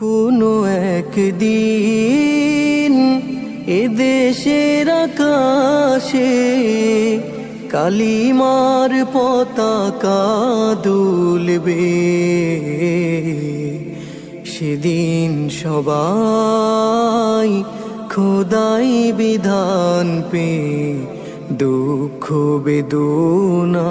কোনো একদিন এদেশের আকাশে কালিমার পতাকা দুলবে। সেদিন সবাই খোদাই বিধান পে দুঃখ বেদনা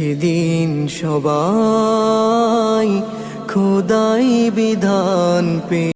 সেদিন সবাই খোদাই বিধান পে